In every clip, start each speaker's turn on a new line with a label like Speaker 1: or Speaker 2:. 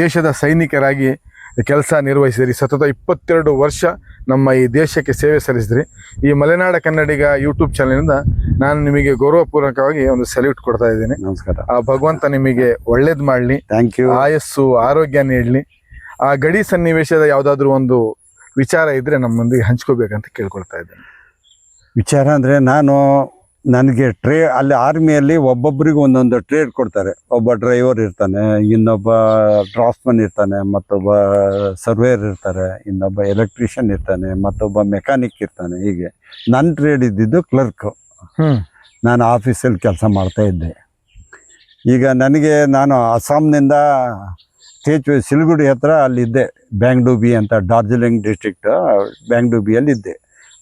Speaker 1: ದೇಶದ ಸೈನಿಕರಾಗಿ ಕೆಲಸ ನಿರ್ವಹಿಸಿದ್ರಿ. ಸತತ ಇಪ್ಪತ್ತೆರಡು ವರ್ಷ ನಮ್ಮ ಈ ದೇಶಕ್ಕೆ ಸೇವೆ ಸಲ್ಲಿಸಿದ್ರಿ. ಈ ಮಲೆನಾಡ ಕನ್ನಡಿಗ ಯೂಟ್ಯೂಬ್ ಚಾನಲ್ನಿಂದ ನಾನು ನಿಮಗೆ ಗೌರವಪೂರ್ವಕವಾಗಿ ಒಂದು ಸಲ್ಯೂಟ್ ಕೊಡ್ತಾ ಇದ್ದೀನಿ.
Speaker 2: ನಮಸ್ಕಾರ.
Speaker 1: ಆ ಭಗವಂತ ನಿಮಗೆ ಒಳ್ಳೇದು ಮಾಡಲಿ.
Speaker 2: ಥ್ಯಾಂಕ್ ಯು
Speaker 1: ಆಯಸ್ಸು ಆರೋಗ್ಯ ನೀಡಲಿ. ಆ ಗಡಿ ಸನ್ನಿವೇಶದ ಯಾವುದಾದ್ರೂ ಒಂದು ವಿಚಾರ ಇದ್ದರೆ ನಮ್ಮೊಂದಿಗೆ ಹಂಚ್ಕೋಬೇಕಂತ ಕೇಳ್ಕೊಳ್ತಾ ಇದ್ದೇನೆ.
Speaker 2: ವಿಚಾರ ಅಂದರೆ ನಾನು ನನಗೆ ಟ್ರೇ ಅಲ್ಲಿ ಆರ್ಮಿಯಲ್ಲಿ ಒಬ್ಬೊಬ್ಬರಿಗೂ ಒಂದೊಂದು ಟ್ರೇಡ್ ಕೊಡ್ತಾರೆ. ಒಬ್ಬ ಡ್ರೈವರ್ ಇರ್ತಾನೆ ಇನ್ನೊಬ್ಬ ಡ್ರಾಫ್ಟ್ಮನ್ ಇರ್ತಾನೆ ಮತ್ತೊಬ್ಬ ಸರ್ವೇಯರ್ ಇರ್ತಾರೆ ಇನ್ನೊಬ್ಬ ಎಲೆಕ್ಟ್ರಿಷಿಯನ್ ಇರ್ತಾನೆ ಮತ್ತೊಬ್ಬ ಮೆಕ್ಯಾನಿಕ್ ಇರ್ತಾನೆ ಹೀಗೆ. ನನ್ನ ಟ್ರೇಡ್ ಇದ್ದಿದ್ದು ಕ್ಲರ್ಕ್. ನಾನು ಆಫೀಸಲ್ಲಿ ಕೆಲಸ ಮಾಡ್ತಾ ಇದ್ದೆ. ಈಗ ನನಗೆ ನಾನು ಅಸ್ಸಾಂನಿಂದ ತೇಜ್ ಸಿಲಿಗುಡಿ ಹತ್ರ ಅಲ್ಲಿದ್ದೆ ಬ್ಯಾಂಗ್ಡೂಬಿ ಅಂತ ಡಾರ್ಜಿಲಿಂಗ್ ಡಿಸ್ಟ್ರಿಕ್ಟ್ ಬ್ಯಾಂಗ್ಡೂಬಿಯಲ್ಲಿ ಇದ್ದೆ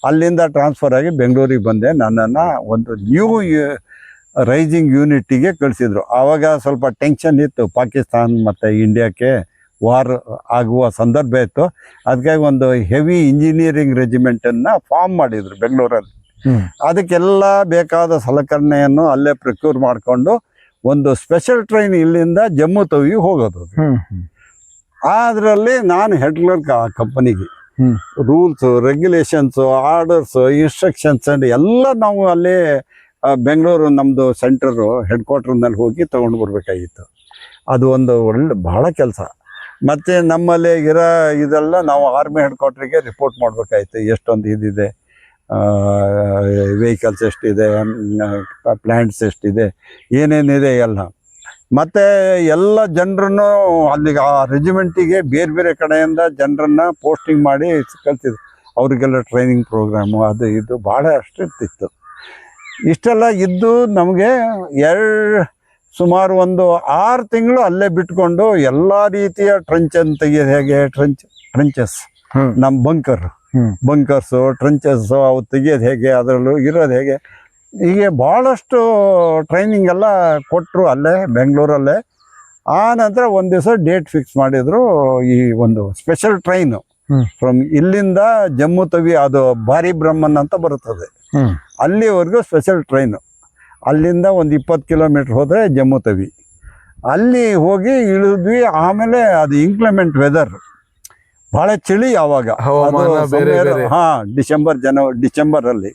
Speaker 2: ಅಲ್ಲಿಂದ ಟ್ರಾನ್ಸ್ಫರ್ ಆಗಿ ಬೆಂಗಳೂರಿಗೆ ಬಂದೆ. ನನ್ನನ್ನು ಒಂದು ನ್ಯೂ ರೈಸಿಂಗ್ ಯೂನಿಟಿಗೆ ಕಳಿಸಿದ್ರು. ಆವಾಗ ಸ್ವಲ್ಪ ಟೆನ್ಷನ್ ಇತ್ತು. ಪಾಕಿಸ್ತಾನ್ ಮತ್ತು ಇಂಡಿಯಾಕ್ಕೆ ವಾರ್ ಆಗುವ ಸಂದರ್ಭ ಇತ್ತು. ಅದಕ್ಕಾಗಿ ಒಂದು ಹೆವಿ ಇಂಜಿನಿಯರಿಂಗ್ ರೆಜಿಮೆಂಟನ್ನು ಫಾರ್ಮ್ ಮಾಡಿದರು ಬೆಂಗಳೂರಲ್ಲಿ. ಅದಕ್ಕೆಲ್ಲ ಬೇಕಾದ ಸಲಕರಣೆಯನ್ನು ಅಲ್ಲೇ ಪ್ರಕ್ಯೂರ್ ಮಾಡಿಕೊಂಡು ಒಂದು ಸ್ಪೆಷಲ್ ಟ್ರೈನ್ ಇಲ್ಲಿಂದ ಜಮ್ಮು ತವಿ ಹೋಗೋದು. ಅದರಲ್ಲಿ ನಾನು ಹೆಡ್ ಕ್ಲರ್ಕ್ ಆ ಕಂಪನಿಗೆ. Rules regulations orders instructions and ಎಲ್ಲ ನಾವು ಅಲ್ಲೇ ಬೆಂಗಳೂರು ನಮ್ಮದು ಸೆಂಟರು ಹೆಡ್ ಕ್ವಾರ್ಟರ್ನಲ್ಲಿ ಹೋಗಿ ತೊಗೊಂಡು ಬರಬೇಕಾಗಿತ್ತು. ಅದು ಒಂದು ಒಳ್ಳೆ, ಬಹಳ ಕೆಲಸ. ಮತ್ತು ನಮ್ಮಲ್ಲಿ ಇರೋ, ಇದೆಲ್ಲ ನಾವು ಆರ್ಮಿ ಹೆಡ್ ಕ್ವಾರ್ಟ್ರಿಗೆ ರಿಪೋರ್ಟ್ ಮಾಡಬೇಕಾಯ್ತು. ಎಷ್ಟೊಂದು ಇದಿದೆ ವೆಹಿಕಲ್ಸ್ ಎಷ್ಟಿದೆ ಪ್ಲ್ಯಾಂಟ್ಸ್ ಎಷ್ಟಿದೆ, ಏನೇನಿದೆ ಎಲ್ಲ. ಮತ್ತು ಎಲ್ಲ ಜನರನ್ನು ಅಲ್ಲಿಗೆ ಆ ರೆಜಿಮೆಂಟಿಗೆ ಬೇರೆ ಬೇರೆ ಕಡೆಯಿಂದ ಜನರನ್ನ ಪೋಸ್ಟಿಂಗ್ ಮಾಡಿ ಕಲ್ತಿದ್ರು. ಅವರಿಗೆಲ್ಲ ಟ್ರೈನಿಂಗ್ ಪ್ರೋಗ್ರಾಮು ಅದು ಇದು ಭಾಳ ಅಷ್ಟು ಇರ್ತಿತ್ತು ಇಷ್ಟೆಲ್ಲ ಇದ್ದು ನಮಗೆ ಎರಡು ಸುಮಾರು ಒಂದು ಆರು ತಿಂಗಳು ಅಲ್ಲೇ ಬಿಟ್ಕೊಂಡು ಎಲ್ಲ ರೀತಿಯ ಟ್ರಂಚನ್ನು ತೆಗೆಯೋದು ಹೇಗೆ ಟ್ರೆಂಚ್ ಟ್ರೆಂಚಸ್ ನಮ್ಮ ಬಂಕರ್. ಬಂಕರ್ಸು ಟ್ರಂಚಸ್ಸು ಅವು ತೆಗೆಯೋದು ಹೇಗೆ ಅದರಲ್ಲೂ ಇರೋದು ಹೇಗೆ? ಹೀಗೆ ಭಾಳಷ್ಟು ಟ್ರೈನಿಂಗ್ ಎಲ್ಲ ಕೊಟ್ಟರು ಅಲ್ಲೇ ಬೆಂಗಳೂರಲ್ಲೇ. ಆ ನಂತರ ಒಂದು ದಿವಸ ಡೇಟ್ ಫಿಕ್ಸ್ ಮಾಡಿದ್ರು ಈ ಒಂದು ಸ್ಪೆಷಲ್ ಟ್ರೈನು ಫ್ರಮ್ ಇಲ್ಲಿಂದ ಜಮ್ಮು ತವಿ ಅದು ಭಾರಿ ಬ್ರಹ್ಮನ್ ಅಂತ ಬರುತ್ತದೆ. ಅಲ್ಲಿವರೆಗೂ ಸ್ಪೆಷಲ್ ಟ್ರೈನು ಅಲ್ಲಿಂದ ಒಂದು ಇಪ್ಪತ್ತು ಕಿಲೋಮೀಟ್ರ್ ಹೋದರೆ ಜಮ್ಮು ತವಿ. ಅಲ್ಲಿ ಹೋಗಿ ಇಳಿದ್ವಿ ಆಮೇಲೆ ಅದು ಇಂಕ್ಲಿಮೆಂಟ್ ವೆದರ್ ಭಾಳ ಚಳಿ ಆವಾಗ
Speaker 1: ಬೇರೆ.
Speaker 2: ಹಾಂ ಡಿಸೆಂಬರ್ ಜನವರಿ ಡಿಸೆಂಬರಲ್ಲಿ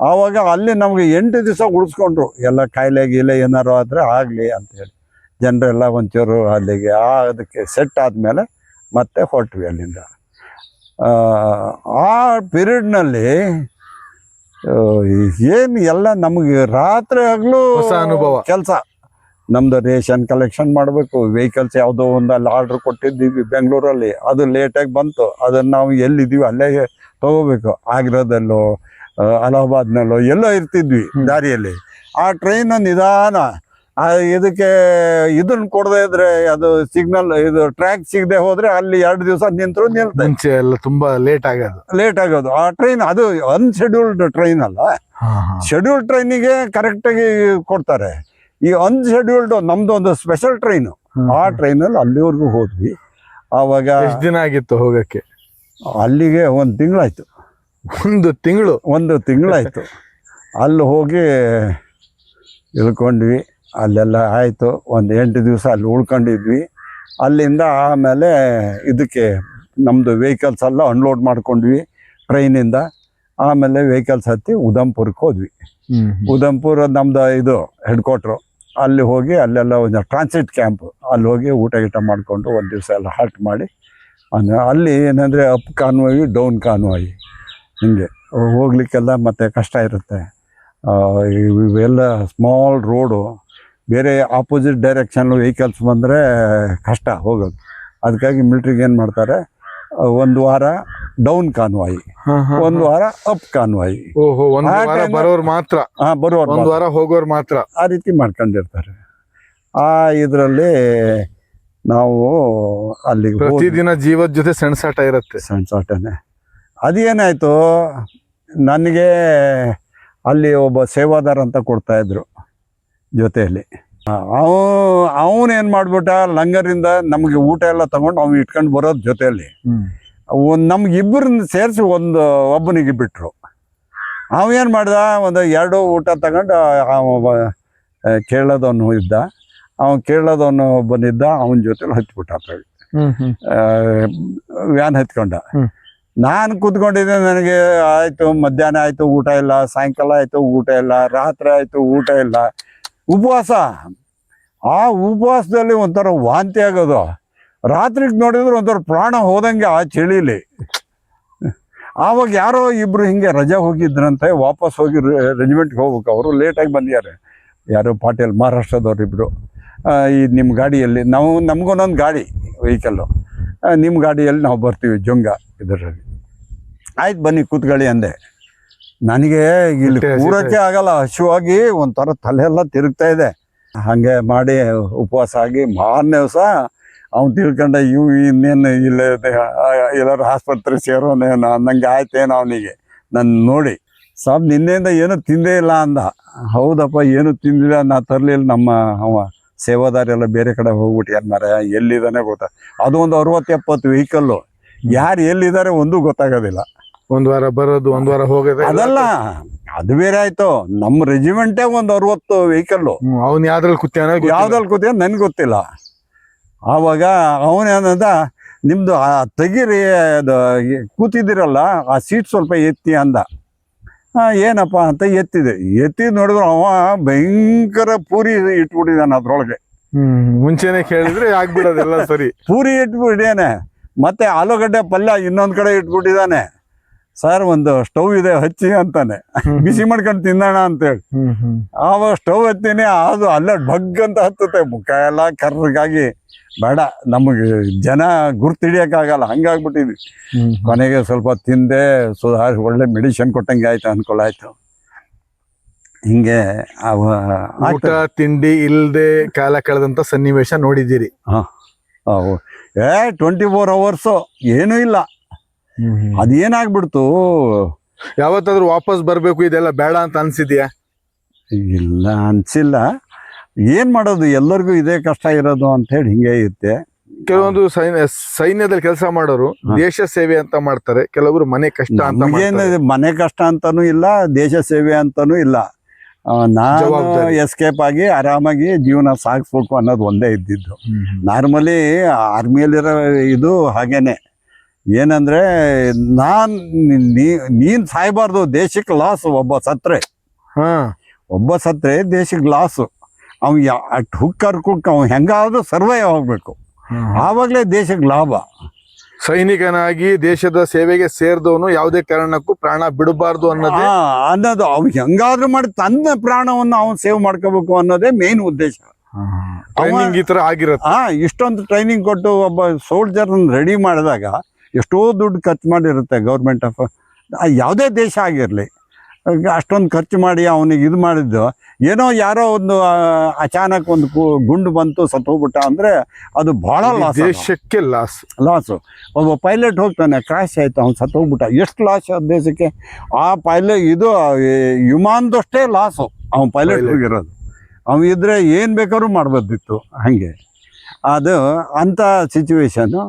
Speaker 2: ಆವಾಗ ಅಲ್ಲಿ ನಮಗೆ ಎಂಟು ದಿವಸ ಉಳಿಸ್ಕೊಂಡ್ರು. ಎಲ್ಲ ಕಾಯಿಲೆ ಗೀಲೆ ಏನಾರು ಆದರೆ ಆಗಲಿ ಅಂತೇಳಿ ಜನರೆಲ್ಲ ಒಂಚೂರು ಅಲ್ಲಿಗೆ ಆ ಅದಕ್ಕೆ ಸೆಟ್ ಆದಮೇಲೆ ಮತ್ತೆ ಹೊರಟ್ವಿ ಅಲ್ಲಿಂದ. ಆ, ಪೀರಿಯಡ್ನಲ್ಲಿ ಏನು ಎಲ್ಲ ನಮಗೆ ರಾತ್ರಿ ಆಗಲೂ
Speaker 1: ಹೊಸ ಅನುಭವ.
Speaker 2: ಕೆಲಸ. ನಮ್ದು ರೇಷನ್ ಕಲೆಕ್ಷನ್ ಮಾಡಬೇಕು. ವೆಹಿಕಲ್ಸ್ ಯಾವುದೋ ಒಂದು ಅಲ್ಲಿ ಆರ್ಡ್ರ್ ಕೊಟ್ಟಿದ್ದೀವಿ ಬೆಂಗಳೂರಲ್ಲಿ. ಅದು ಲೇಟಾಗಿ ಬಂತು. ಅದನ್ನು ನಾವು ಎಲ್ಲಿದ್ದೀವಿ ಅಲ್ಲೇ ತಗೋಬೇಕು. ಆಗ್ರಾದಲ್ಲೋ ಅಲಹಾಬಾದ್ನಲ್ಲೋ ಎಲ್ಲೋ ಇರ್ತಿದ್ವಿ ದಾರಿಯಲ್ಲಿ. ಆ ಟ್ರೈನ್ ನಿಧಾನ ಆ ಇದಕ್ಕೆ ಇದನ್ನ ಕೊಡದೇ ಇದ್ರೆ ಅದು ಸಿಗ್ನಲ್ ಇದು ಟ್ರ್ಯಾಕ್ ಸಿಗದೆ ಹೋದ್ರೆ ಅಲ್ಲಿ ಎರಡು ದಿವಸ ನಿಂತರು ನಿಲ್ತದೆ
Speaker 1: ಮುಂಚೆ ಎಲ್ಲ ತುಂಬಾ ಲೇಟ್ ಆಗೋದು.
Speaker 2: ಲೇಟ್ ಆಗೋದು. ಆ ಟ್ರೈನ್ ಅದು ಅನ್ಶೆಡ್ಯೂಲ್ಡ್ ಟ್ರೈನ್ ಅಲ್ಲ. ಶೆಡ್ಯೂಲ್ಡ್ ಟ್ರೈನಿಗೆ ಕರೆಕ್ಟಾಗಿ ಕೊಡ್ತಾರೆ. ಈ ಅನ್ಶೆಡ್ಯೂಲ್ಡ್ ನಮ್ದು ಒಂದು ಸ್ಪೆಷಲ್ ಟ್ರೈನು ಆ ಟ್ರೈನಲ್ಲಿ ಅಲ್ಲಿವರೆಗೂ ಹೋದ್ವಿ. ಆವಾಗ
Speaker 1: ಎಷ್ಟು ದಿನ ಆಗಿತ್ತು ಹೋಗಕ್ಕೆ?
Speaker 2: ಅಲ್ಲಿಗೆ ಒಂದು ತಿಂಗಳಾಯ್ತು.
Speaker 1: ಒಂದು ತಿಂಗಳು.
Speaker 2: ಒಂದು ತಿಂಗಳಾಯಿತು. ಅಲ್ಲಿ ಹೋಗಿ ಇಳ್ಕೊಂಡ್ವಿ. ಅಲ್ಲೆಲ್ಲ ಆಯಿತು. ಒಂದು ಎಂಟು ದಿವಸ ಅಲ್ಲಿ ಉಳ್ಕೊಂಡಿದ್ವಿ. ಅಲ್ಲಿಂದ ಆಮೇಲೆ ಇದಕ್ಕೆ ನಮ್ಮದು ವೆಹಿಕಲ್ಸ್ ಎಲ್ಲ ಅನ್ಲೋಡ್ ಮಾಡ್ಕೊಂಡ್ವಿ ಟ್ರೈನಿಂದ ಆಮೇಲೆ ವೆಹಿಕಲ್ಸ್ ಹತ್ತಿ ಉದಂಪುರಕ್ಕೆ ಹೋದ್ವಿ. ಉದಂಪುರ ನಮ್ದು ಇದು ಹೆಡ್ ಕ್ವಾರ್ಟ್ರು ಅಲ್ಲಿ ಹೋಗಿ ಅಲ್ಲೆಲ್ಲ ಒಂದು ಟ್ರಾನ್ಸಿಟ್ ಕ್ಯಾಂಪ್ ಅಲ್ಲಿ ಹೋಗಿ ಊಟ ಗೀಟ ಮಾಡಿಕೊಂಡು ಒಂದು ದಿವಸ ಎಲ್ಲ ಹಾಲ್ಟ್ ಮಾಡಿ. ಅಂದರೆ ಅಲ್ಲಿ ಏನಂದರೆ ಅಪ್ ಕಾನ್ವಾಯಿ ಡೌನ್ ಕಾನ್ವಾಯಿ ಹಿಂಗೆ ಹೋಗ್ಲಿಕ್ಕೆಲ್ಲ ಮತ್ತೆ ಕಷ್ಟ ಇರುತ್ತೆ. ಇವೆಲ್ಲ ಸ್ಮಾಲ್ ರೋಡು ಬೇರೆ ಆಪೋಸಿಟ್ ಡೈರೆಕ್ಷನ್ ವೆಹಿಕಲ್ಸ್ ಬಂದರೆ ಕಷ್ಟ ಹೋಗೋದು. ಅದಕ್ಕಾಗಿ ಮಿಲ್ಟ್ರಿಗೆ ಏನು ಮಾಡ್ತಾರೆ? ಒಂದು ವಾರ ಡೌನ್ ಕಾನ್ವಾಯಿ. ಒಂದು ವಾರ ಅಪ್ ಕಾನ್ವಾಯಿ.
Speaker 1: ಬರೋರು ಮಾತ್ರ.
Speaker 2: ಹಾಂ ಬರೋರು
Speaker 1: ಒಂದು ವಾರ ಹೋಗೋರು ಮಾತ್ರ.
Speaker 2: ಆ ರೀತಿ ಮಾಡ್ಕೊಂಡಿರ್ತಾರೆ. ಆ ಇದರಲ್ಲಿ ನಾವು ಅಲ್ಲಿಗೆ
Speaker 1: ಪ್ರತಿದಿನ ಜೀವದ ಜೊತೆ ಸೆಣಸಾಟ ಇರುತ್ತೆ.
Speaker 2: ಸಣ್ಣ ಸಾಟನೆ ಅದೇನಾಯಿತು? ನನಗೆ ಅಲ್ಲಿ ಒಬ್ಬ ಸೇವಾದಾರ ಅಂತ ಕೊಡ್ತಾ ಇದ್ರು ಜೊತೆಯಲ್ಲಿ. ಅವ ಅವನೇನು ಮಾಡಿಬಿಟ್ಟ? ಲಂಗರಿಂದ ನಮಗೆ ಊಟ ಎಲ್ಲ ತಗೊಂಡು ಅವ್ನು ಇಟ್ಕೊಂಡು ಬರೋದು ಜೊತೆಯಲ್ಲಿ. ಒಂದು ನಮ್ಗೆ ಇಬ್ಬರನ್ನ ಸೇರಿಸಿ ಒಂದು ಒಬ್ಬನಿಗೆ ಬಿಟ್ಟರು ಅವೇನು ಮಾಡ್ದ? ಒಂದು ಎರಡು ಊಟ ತಗೊಂಡು ಕೇಳೋದವನು ಇದ್ದ. ಅವನು ಕೇಳೋದವನು ಬಂದಿದ್ದ ಅವನ ಜೊತೆಲಿ ಹಚ್ಬಿಟ್ಟ ಆ, ವ್ಯಾನ್ ಹತ್ಕೊಂಡ. ನಾನು ಕೂತ್ಕೊಂಡಿದ್ದೆ, ನನಗೆ ಆಯಿತು, ಮಧ್ಯಾಹ್ನ ಆಯಿತು, ಊಟ ಇಲ್ಲ, ಸಾಯಂಕಾಲ ಆಯಿತು, ಊಟ ಇಲ್ಲ, ರಾತ್ರಿ ಆಯಿತು, ಊಟ ಇಲ್ಲ. ಉಪವಾಸ. ಆ ಉಪವಾಸದಲ್ಲಿ ಒಂಥರ ವಾಂತಿ ಆಗೋದು. ರಾತ್ರಿಗೆ ನೋಡಿದ್ರೆ ಒಂಥರ ಪ್ರಾಣ ಹೋದಂಗೆ ಆ ಚಳಿಲಿ. ಆವಾಗ ಯಾರೋ ಇಬ್ರು ಹಿಂಗೆ ರಜೆ ಹೋಗಿದ್ರಂತೆ, ವಾಪಸ್ ಹೋಗಿ ರೆಜಿಮೆಂಟ್ಗೆ ಹೋಗ್ಬೇಕು. ಅವರು ಲೇಟಾಗಿ ಬಂದಿದ್ದಾರೆ. ಯಾರೋ ಪಾಟೀಲ್, ಮಹಾರಾಷ್ಟ್ರದವ್ರು ಇಬ್ರು. ಈ ನಿಮ್ಮ ಗಾಡಿಯಲ್ಲಿ, ನಾವು ನಮಗೊಂದೊಂದು ಗಾಡಿ ವೆಹಿಕಲ್ಲು ನಿಮ್ಮ ಗಾಡಿಯಲ್ಲಿ ನಾವು ಬರ್ತೀವಿ ಜೊಂಗ ಇದರಲ್ಲಿ. ಆಯ್ತು ಬನ್ನಿ ಕೂತ್ಕೊಳ್ಳಿ ಅಂದೆ. ನನಗೆ ಇಲ್ಲಿ ಕೂರೋಕ್ಕೆ ಆಗಲ್ಲ ಹಸಿವಾಗಿ ಒಂಥರ ತಲೆ ಎಲ್ಲ ತಿರುಗ್ತಾ ಇದೆ. ಹಾಗೆ ಮಾಡಿ ಉಪವಾಸ ಆಗಿ ಮಾರನೇ ದಿವಸ ಅವ್ನು ತಿಳ್ಕೊಂಡ ಇವು ಇನ್ನೇನು ಇಲ್ಲ ಎಲ್ಲರೂ ಆಸ್ಪತ್ರೆ ಸೇರೋನೇನು ಅನ್ನಂಗೆ ಆಯ್ತೇನು ಅವನಿಗೆ. ನನ್ನ ನೋಡಿ. ಸಾಬ್ ನಿನ್ನೆಯಿಂದ ಏನು ತಿಂದೇ ಇಲ್ಲ ಅಂದ. ಹೌದಪ್ಪ ಏನು ತಿಂದಿಲ್ಲ ನಾ ತರಲಿಲ್ಲ ನಮ್ಮ ಅವ ಸೇವಾದಾರೆಲ್ಲ ಬೇರೆ ಕಡೆ ಹೋಗ್ಬಿಟ್ಟು ಮರ ಎಲ್ಲಿದ್ದಾನೆ ಗೊತ್ತಾ. ಅದು ಒಂದು ಅರವತ್ತು ಎಪ್ಪತ್ತು ವೆಹಿಕಲ್ಲು ಯಾರು ಎಲ್ಲಿದ್ದಾರೆ ಒಂದೂ ಗೊತ್ತಾಗೋದಿಲ್ಲ.
Speaker 1: ಒಂದ್ ವಾರ ಬರೋದು ಒಂದ್ ವಾರ ಹೋಗೋದು
Speaker 2: ಅದಲ್ಲ ಅದು ಬೇರೆ ಆಯ್ತು. ನಮ್ಮ ರೆಜಿಮೆಂಟೇ ಒಂದ್ ಅರವತ್ತು
Speaker 1: ವೆಹಿಕಲ್ ಅವ್ನು ಯಾವ್ದ್ರಲ್ಲಿ ಕೂತ್ಯಾನ
Speaker 2: ಯಾವ್ದ್ರಲ್ಲಿ ಕೂತ ನನ್ಗೆ ಗೊತ್ತಿಲ್ಲ. ಆವಾಗ ಅವನೇನಂದ ನಿಮ್ದು ಆ ತೆಗೀರಿ ಅದು ಕೂತಿದ್ದೀರಲ್ಲ ಆ ಸೀಟ್ ಸ್ವಲ್ಪ ಎತ್ತಿ ಅಂದ. ಏನಪ್ಪ ಅಂತ ಎತ್ತಿದೆ. ಎತ್ತಿ ನೋಡಿದ್ರು ಅವ ಭಯಂಕರ ಪೂರಿ ಇಟ್ಬಿಟ್ಟಿದ್ದಾನೆ ಅದ್ರೊಳಗೆ.
Speaker 1: ಹ್ಮ್ ಮುಂಚೆನೆ ಕೇಳಿದ್ರೆ ಆಗ್ಬಿಡೋದೆಲ್ಲ ಸರಿ.
Speaker 2: ಪೂರಿ ಇಟ್ಬಿಟ್ಟಿದ್ದಾನೆ. ಮತ್ತೆ ಆಲೂಗಡ್ಡೆ ಪಲ್ಯ ಇನ್ನೊಂದ್ ಕಡೆ ಇಟ್ಬಿಟ್ಟಿದ್ದಾನೆ. ಸರ್ ಒಂದು ಸ್ಟವ್ ಇದೆ ಹಚ್ಚಿ ಅಂತಾನೆ. ಬಿಸಿ ಮಾಡ್ಕೊಂಡು ತಿನ್ನೋಣ ಅಂತೇಳಿ. ಆವಾಗ ಸ್ಟವ್ ಎತ್ತೀನಿ ಅದು ಅಲ್ಲ ಭಗ್ ಅಂತ ಹತ್ತುತ್ತೆ. ಮುಖ ಎಲ್ಲ ಕರ್ರಗಾಗಿ ಬೇಡ ನಮಗೆ ಜನ ಗುರ್ತಿಡಿಯೋಕ್ಕಾಗಲ್ಲ ಹಂಗಾಗ್ಬಿಟ್ಟಿದ್ವಿ. ಕೊನೆಗೆ ಸ್ವಲ್ಪ ತಿಂದೆ ಸುಧಾರ ಒಳ್ಳೆ ಮೆಡಿಸಿನ್ ಕೊಟ್ಟಂಗೆ ಆಯ್ತು ಅನ್ಕೊಳಾಯ್ತು ಹಿಂಗೆ ಅವ
Speaker 1: ಊಟ ತಿಂಡಿ ಇಲ್ಲದೆ ಕಾಲ ಕಳೆದಂತ ಸನ್ನಿವೇಶ ನೋಡಿದ್ದೀರಿ.
Speaker 2: ಅವು ಏ ಟ್ವೆಂಟಿ ಫೋರ್ ಅವರ್ಸು ಏನೂ ಇಲ್ಲ. ಅದೇನಾಗ್ಬಿಡ್ತು?
Speaker 1: ಯಾವತ್ತಾದ್ರೂ ವಾಪಸ್ ಬರಬೇಕು ಇದೆಲ್ಲ ಬೇಡ ಅಂತ ಅನ್ಸಿದ್ಯಾ?
Speaker 2: ಇಲ್ಲ ಅನ್ಸಿಲ್ಲ. ಏನು ಮಾಡೋದು? ಎಲ್ಲರಿಗೂ ಇದೇ ಕಷ್ಟ ಇರೋದು ಅಂತ ಹೇಳಿ ಹಿಂಗೆ ಇರುತ್ತೆ
Speaker 1: ಕೆಲವೊಂದು ಸೈನ್ಯ ಸೈನ್ಯದಲ್ಲಿ ಕೆಲಸ ಮಾಡೋರು ದೇಶ ಸೇವೆ ಅಂತ ಮಾಡ್ತಾರೆ. ಕೆಲವರು ಮನೆ ಕಷ್ಟ ಅಂತ.
Speaker 2: ಮನೆ ಕಷ್ಟ ಅಂತಾನೂ ಇಲ್ಲ ದೇಶ ಸೇವೆ ಅಂತಾನೂ ಇಲ್ಲ. ನಾವು ನಾನು ಎಸ್ಕೇಪ್ ಆಗಿ ಆರಾಮಾಗಿ ಜೀವನ ಸಾಗಿಸ್ಬೇಕು ಅನ್ನೋದು ಒಂದೇ ಇದ್ದಿದ್ದು. ನಾರ್ಮಲಿ ಆರ್ಮಿಯಲ್ಲಿರೋ ಇದು ಹಾಗೇನೆ. ಏನಂದ್ರೆ ನಾನ್ ನೀನು ಸಾಯ್ಬಾರ್ದು ದೇಶಕ್ಕೆ ಲಾಸ್ ಒಬ್ಬ ಸತ್ರೆ.
Speaker 1: ಹಾ.
Speaker 2: ಒಬ್ಬ ಸತ್ರೆ ದೇಶಕ್ಕೆ ಲಾಸು ಅವ್ ಅಟ್ ಹುಕ್ಕರ್ ಕುಕ್ ಅವ್ ಹೆಂಗಾದ್ರೂ ಸರ್ವೈವ್ ಆಗಬೇಕು. ಆವಾಗಲೇ ದೇಶಕ್ಕೆ ಲಾಭ.
Speaker 1: ಸೈನಿಕನಾಗಿ ದೇಶದ ಸೇವೆಗೆ ಸೇರಿದವನು ಯಾವುದೇ ಕಾರಣಕ್ಕೂ ಪ್ರಾಣ ಬಿಡಬಾರ್ದು ಅನ್ನೋದು
Speaker 2: ಆ, ಅನ್ನೋದು ಅವ್ ಹೆಂಗಾದ್ರೂ ಮಾಡಿ ತನ್ನ ಪ್ರಾಣವನ್ನು ಅವನು ಸೇವ್ ಮಾಡ್ಕೋಬೇಕು ಅನ್ನೋದೇ ಮೇನ್ ಉದ್ದೇಶ.
Speaker 1: ಟ್ರೈನಿಂಗ್ ಈ ತರ ಆಗಿರತ್ತೆ.
Speaker 2: ಹಾಂ ಇಷ್ಟೊಂದು ಟ್ರೈನಿಂಗ್ ಕೊಟ್ಟು ಒಬ್ಬ ಸೋಲ್ಜರ್ ರೆಡಿ ಮಾಡಿದಾಗ ಎಷ್ಟೋ ದುಡ್ಡು ಖರ್ಚು ಮಾಡಿರುತ್ತೆ ಗೌರ್ಮೆಂಟ್ ಆಫ್ ಯಾವುದೇ ದೇಶ ಆಗಿರಲಿ. ಅಷ್ಟೊಂದು ಖರ್ಚು ಮಾಡಿ ಅವನಿಗೆ ಇದು ಮಾಡಿದ್ದು. ಏನೋ ಯಾರೋ ಒಂದು ಅಚಾನಕ್ ಒಂದು ಗುಂಡು ಬಂತು ಸತ್ತೋಗ್ಬಿಟ್ಟ ಅಂದರೆ ಅದು ಭಾಳ ಲಾಸ್
Speaker 1: ದೇಶಕ್ಕೆ ಲಾಸ್
Speaker 2: ಲಾಸು ಒಬ್ಬ ಪೈಲಟ್ ಹೋಗ್ತಾನೆ ಕ್ರಾಶ್ ಆಯಿತು ಅವ್ನು ಸತ್ತೋಗ್ಬಿಟ್ಟ ಎಷ್ಟು ಲಾಸ್ ಆ ದೇಶಕ್ಕೆ? ಆ ಪೈಲಟ್ ಇದು ವಿಮಾನದಷ್ಟೇ ಲಾಸು ಅವ್ನು ಪೈಲಟ್. ಹೋಗಿರೋದು. ಅವ್ನು ಇದ್ರೆ ಏನು ಬೇಕಾದ್ರೂ ಮಾಡ್ಬೋದಿತ್ತು ಹಾಗೆ. ಅದು ಅಂಥ ಸಿಚುವೇಶನ್ನು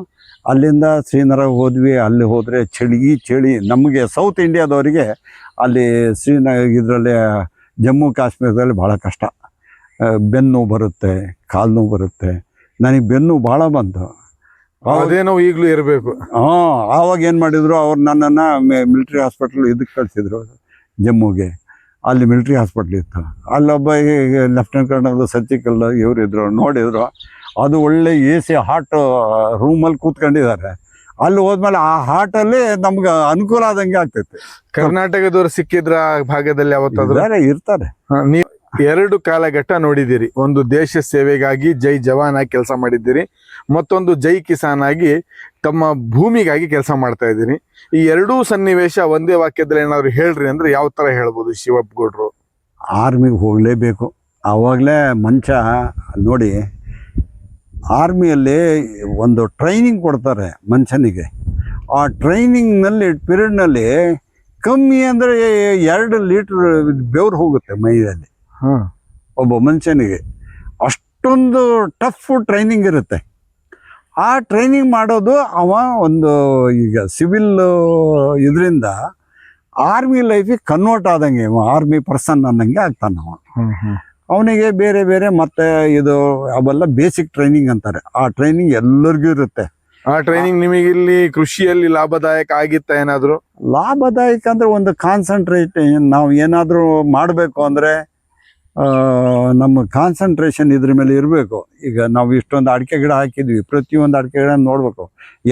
Speaker 2: ಅಲ್ಲಿಂದ ಶ್ರೀನಗರ ಹೋದ್ವಿ ಅಲ್ಲಿ ಹೋದರೆ ಚಳಿ ಚಳಿ ನಮಗೆ ಸೌತ್ ಇಂಡಿಯಾದವರಿಗೆ ಅಲ್ಲಿ ಶ್ರೀನಗರ ಇದರಲ್ಲಿ ಜಮ್ಮು ಕಾಶ್ಮೀರದಲ್ಲಿ ಭಾಳ ಕಷ್ಟ. ಬೆನ್ನು ಬರುತ್ತೆ ಕಾಲು ನೋವು ಬರುತ್ತೆ. ನನಗೆ ಬೆನ್ನು ಭಾಳ ಬಂತು.
Speaker 1: ಅದೇನೋ ಈಗಲೂ ಇರಬೇಕು.
Speaker 2: ಹಾಂ ಆವಾಗ ಏನು ಮಾಡಿದ್ರು ಅವ್ರು ನನ್ನನ್ನು ಮಿಲಿಟ್ರಿ ಹಾಸ್ಪಿಟ್ಲ್ ಇದಕ್ಕೆ ಕಳಿಸಿದ್ರು ಜಮ್ಮುಗೆ. ಅಲ್ಲಿ ಮಿಲಿಟ್ರಿ ಹಾಸ್ಪಿಟ್ಲ್ ಇತ್ತು. ಅಲ್ಲೊಬ್ಬ ಲೆಫ್ಟಿನೆಂಟ್ ಕರ್ನಲ್ ಸರ್ಜಿಕಲ್ ಇವರು ಇದ್ರು ನೋಡಿದ್ರು. ಅದು ಒಳ್ಳೆ ಎ ಸಿ ಹಾಟ್ ರೂಮಲ್ಲಿ ಕೂತ್ಕೊಂಡಿದ್ದಾರೆ. ಅಲ್ಲಿ ಹೋದ್ಮೇಲೆ ಆ ಹಾಟಲ್ಲಿ ನಮ್ಗೆ ಅನುಕೂಲ ಆದಂಗೆ ಆಗ್ತೈತೆ.
Speaker 1: ಕರ್ನಾಟಕದವ್ರು ಸಿಕ್ಕಿದ್ರ ಭಾಗದಲ್ಲಿ ಯಾವತ್ತಾದ್ರೂ?
Speaker 2: ಇರ್ತಾರೆ.
Speaker 1: ನೀವು ಎರಡು ಕಾಲಘಟ್ಟ ನೋಡಿದ್ದೀರಿ. ಒಂದು ದೇಶ ಸೇವೆಗಾಗಿ ಜೈ ಜವಾನ್ ಆಗಿ ಕೆಲಸ ಮಾಡಿದ್ದೀರಿ. ಮತ್ತೊಂದು ಜೈ ಕಿಸಾನ್ ಆಗಿ ತಮ್ಮ ಭೂಮಿಗಾಗಿ ಕೆಲಸ ಮಾಡ್ತಾ ಇದ್ದೀರಿ. ಈ ಎರಡೂ ಸನ್ನಿವೇಶ ಒಂದೇ ವಾಕ್ಯದಲ್ಲಿ ಏನಾದ್ರು ಹೇಳ್ರಿ ಅಂದ್ರೆ ಯಾವ ತರ ಹೇಳ್ಬೋದು ಶಿವಪ್ಪ ಗೌಡ್ರು?
Speaker 2: ಆರ್ಮಿಗೆ ಹೋಗಲೇಬೇಕು. ಆವಾಗಲೇ ಮಂಚ ನೋಡಿ ಆರ್ಮಿಯಲ್ಲಿ ಒಂದು ಟ್ರೈನಿಂಗ್ ಕೊಡ್ತಾರೆ ಮನುಷ್ಯನಿಗೆ. ಆ ಟ್ರೈನಿಂಗ್ನಲ್ಲಿ ಪೀರಿಯಡ್ನಲ್ಲಿ ಕಮ್ಮಿ ಅಂದರೆ ಎರಡು ಲೀಟ್ರ್ ಬೆವರು ಹೋಗುತ್ತೆ ಮೈಯಲ್ಲಿ
Speaker 1: ಹಾಂ.
Speaker 2: ಒಬ್ಬ ಮನುಷ್ಯನಿಗೆ. ಅಷ್ಟೊಂದು ಟಫ್ ಟ್ರೈನಿಂಗ್ ಇರುತ್ತೆ. ಆ ಟ್ರೈನಿಂಗ್ ಮಾಡೋದು ಅವ ಒಂದು ಈಗ ಸಿವಿಲ್ ಇದರಿಂದ ಆರ್ಮಿ ಲೈಫಿಗೆ ಕನ್ವರ್ಟ್ ಆದಂಗೆ ಆರ್ಮಿ ಪರ್ಸನ್ ಅನ್ನಂಗೆ
Speaker 1: ಆಗ್ತಾನವ
Speaker 2: ಅವನಿಗೆ ಬೇರೆ ಬೇರೆ ಮತ್ತೆ ಇದು ಅವೆಲ್ಲ ಬೇಸಿಕ್ ಟ್ರೈನಿಂಗ್ ಅಂತಾರೆ. ಆ ಟ್ರೈನಿಂಗ್ ಎಲ್ಲರಿಗೂ ಇರುತ್ತೆ.
Speaker 1: ಆ ಟ್ರೈನಿಂಗ್ ನಿಮಗೆ ಇಲ್ಲಿ ಕೃಷಿಯಲ್ಲಿ ಲಾಭದಾಯಕ ಆಗಿತ್ತ ಏನಾದ್ರು?
Speaker 2: ಲಾಭದಾಯಕ ಅಂದ್ರೆ ಒಂದು ಕಾನ್ಸಂಟ್ರೇಟ್ ನಾವು ಏನಾದರೂ ಮಾಡಬೇಕು ಅಂದ್ರೆ ನಮ್ಮ ಕಾನ್ಸಂಟ್ರೇಷನ್ ಇದ್ರ ಮೇಲೆ ಇರಬೇಕು. ಈಗ ನಾವು ಇಷ್ಟೊಂದು ಅಡಿಕೆ ಗಿಡ ಹಾಕಿದ್ವಿ ಪ್ರತಿಯೊಂದು ಅಡಿಕೆ ಗಿಡ ನೋಡ್ಬೇಕು.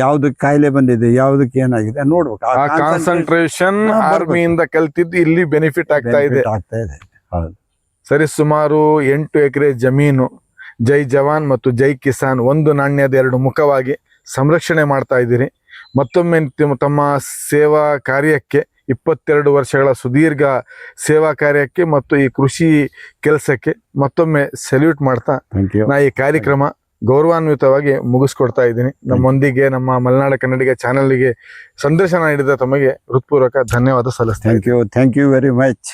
Speaker 2: ಯಾವ್ದಕ್ಕೆ ಕಾಯಿಲೆ ಬಂದಿದೆ ಯಾವ್ದಕ್ಕೆ ಏನಾಗಿದೆ ನೋಡ್ಬೇಕು.
Speaker 1: ಆ ಕಾನ್ಸಂಟ್ರೇಷನ್. ಆರ್ಮಿಯಿಂದ ಕಲ್ತಿದ್ದು ಇಲ್ಲಿ ಬೆನಿಫಿಟ್ ಆಗ್ತಾ ಇದೆ.
Speaker 2: ಆಗ್ತಾ ಇದೆ.
Speaker 1: ಸರಿ ಸುಮಾರು ಎಂಟು ಎಕರೆ ಜಮೀನು ಜೈ ಜವಾನ್ ಮತ್ತು ಜೈ ಕಿಸಾನ್ ಒಂದು ನಾಣ್ಯದ ಎರಡು ಮುಖವಾಗಿ ಸಂರಕ್ಷಣೆ ಮಾಡ್ತಾ ಇದ್ದೀರಿ. ಮತ್ತೊಮ್ಮೆ ತಿಮ್- ತಮ್ಮ ಸೇವಾ ಕಾರ್ಯಕ್ಕೆ ಇಪ್ಪತ್ತೆರಡು ವರ್ಷಗಳ ಸುದೀರ್ಘ ಸೇವಾ ಕಾರ್ಯಕ್ಕೆ ಮತ್ತು ಈ ಕೃಷಿ ಕೆಲಸಕ್ಕೆ ಮತ್ತೊಮ್ಮೆ ಸೆಲ್ಯೂಟ್ ಮಾಡ್ತಾ ನಾ ಈ ಕಾರ್ಯಕ್ರಮ ಗೌರವಾನ್ವಿತವಾಗಿ ಮುಗಿಸ್ಕೊಡ್ತಾ ಇದ್ದೀನಿ. ನಮ್ಮೊಂದಿಗೆ ನಮ್ಮ ಮಲೆನಾಡ ಕನ್ನಡಿಗ ಚಾನಲ್ಗೆ ಸಂದರ್ಶನ ನೀಡಿದ ತಮಗೆ ಹೃತ್ಪೂರ್ವಕ ಧನ್ಯವಾದ ಸಲ್ಲಿಸ್ತೇನೆ
Speaker 2: thank you thank you very much